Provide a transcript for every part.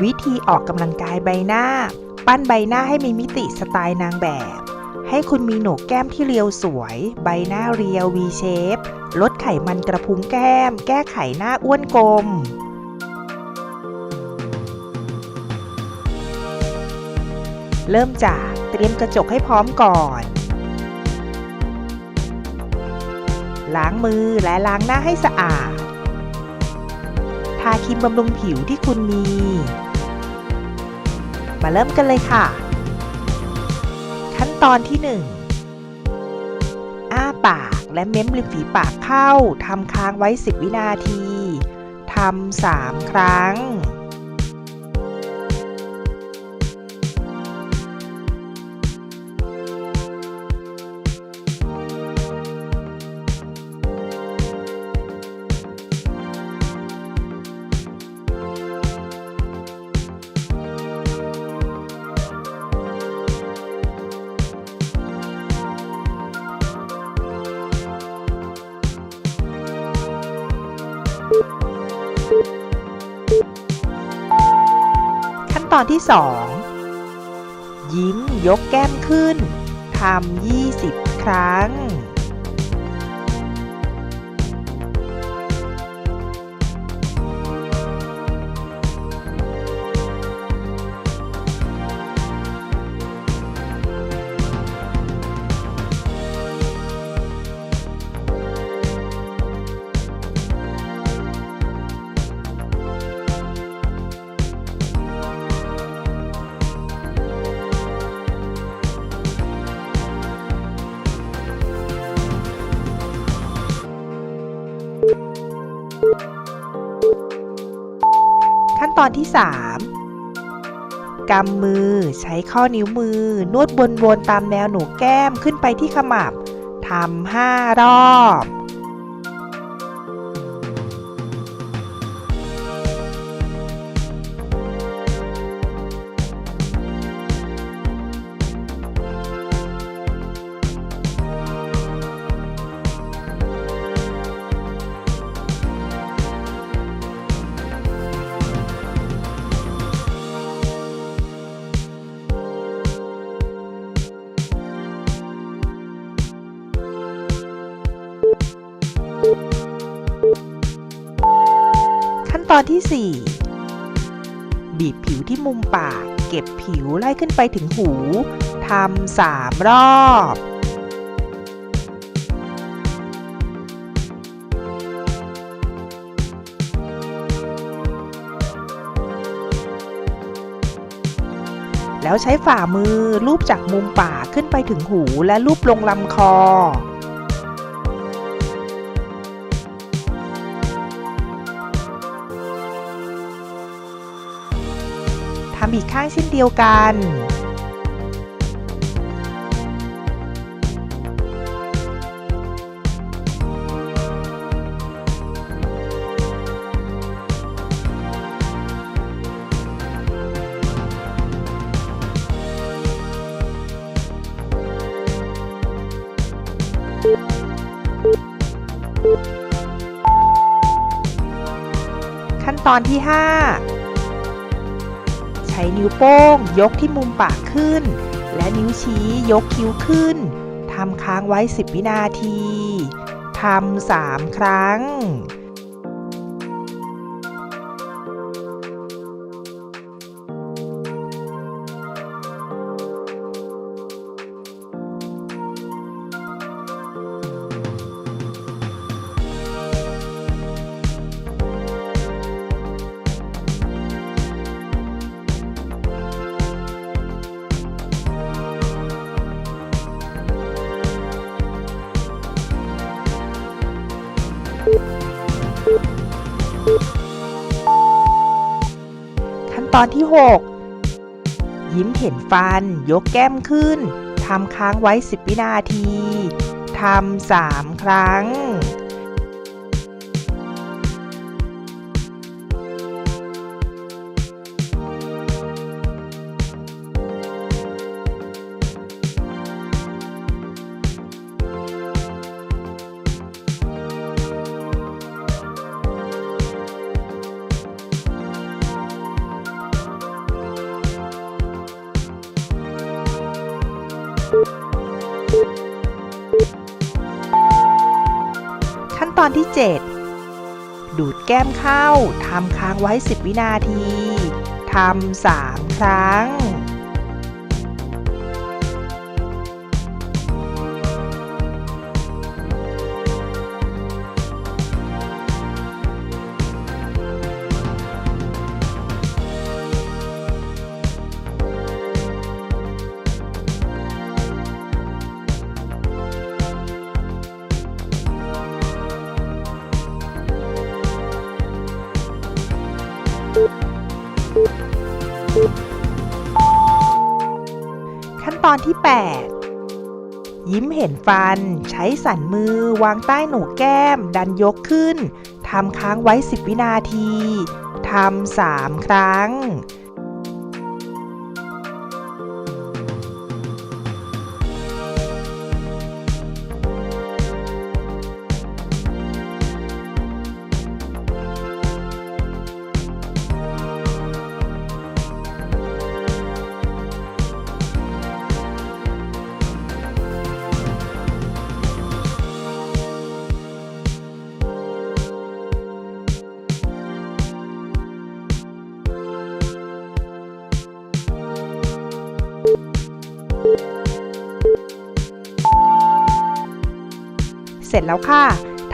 วิธีออกกำลังกายใบหน้า ปั้นใบหน้าให้มีมิติสไตล์นางแบบ ให้คุณมีโหนกแก้มที่เรียวสวย ใบหน้าเรียว V shape ลดไขมันกระพุ้งแก้ม แก้ไขหน้าอ้วนกลมเริ่มจากเตรียมกระจกให้พร้อมก่อน ล้างมือและล้างหน้าให้สะอาด ทาครีมบำรุงผิวที่คุณมี มาเริ่มกันเลยค่ะ ขั้นตอนที่ 1 อ้าปากและเม้มริมฝีปากเข้าทำค้างไว้ 10 วินาทีทำ3ครั้ง ตอนที่ 2 ยิ้มยกแก้มขึ้นทำ20 ครั้ง ขั้นตอนที่ 3กำมือใช้ข้อนิ้วมือ นวดวนๆตามแนวหนูแก้มขึ้นไปที่ขมับทำห้ารอบ ขั้นตอนที่ 4 บีบผิวที่มุมปาก เก็บผิวไล่ขึ้นไปถึงหูทำสามรอบแล้วใช้ฝ่ามือลูบจากมุมปากขึ้นไปถึงหูและลูบลงลำคอ อีกข้างเช่นเดียวกันขั้นตอนที่ 5 ใช้นิ้วโป้ง ยกที่มุมปากขึ้น และนิ้วชี้ยกคิ้วขึ้นทำค้างไว้ 10 วินาทีทำ3ครั้ง ตอนที่ 6 ยิ้มเห็นฟัน ยกแก้มขึ้นทำค้างไว้ 10 วินาทีทำ3ครั้ง อนที่ 7 ดูดแก้มเข้าทำค้างไว้ 10 วินาทีทำ3ครั้ง ขั้นตอนที่ 8 ยิ้มเห็นฟัน ใช้สันมือ วางใต้หนกแก้ม ดันยกขึ้นทำค้างไว้ 10 วินาทีทำ3ครั้ง เสร็จแล้วค่ะ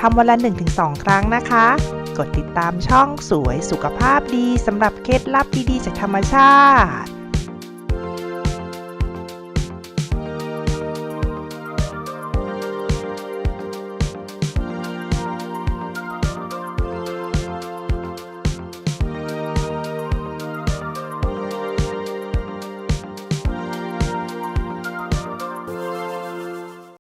ทำวันละ 1-2 ครั้งนะคะ กดติดตามช่องสวยสุขภาพดีสำหรับเคล็ดลับดีๆจากธรรมชาติ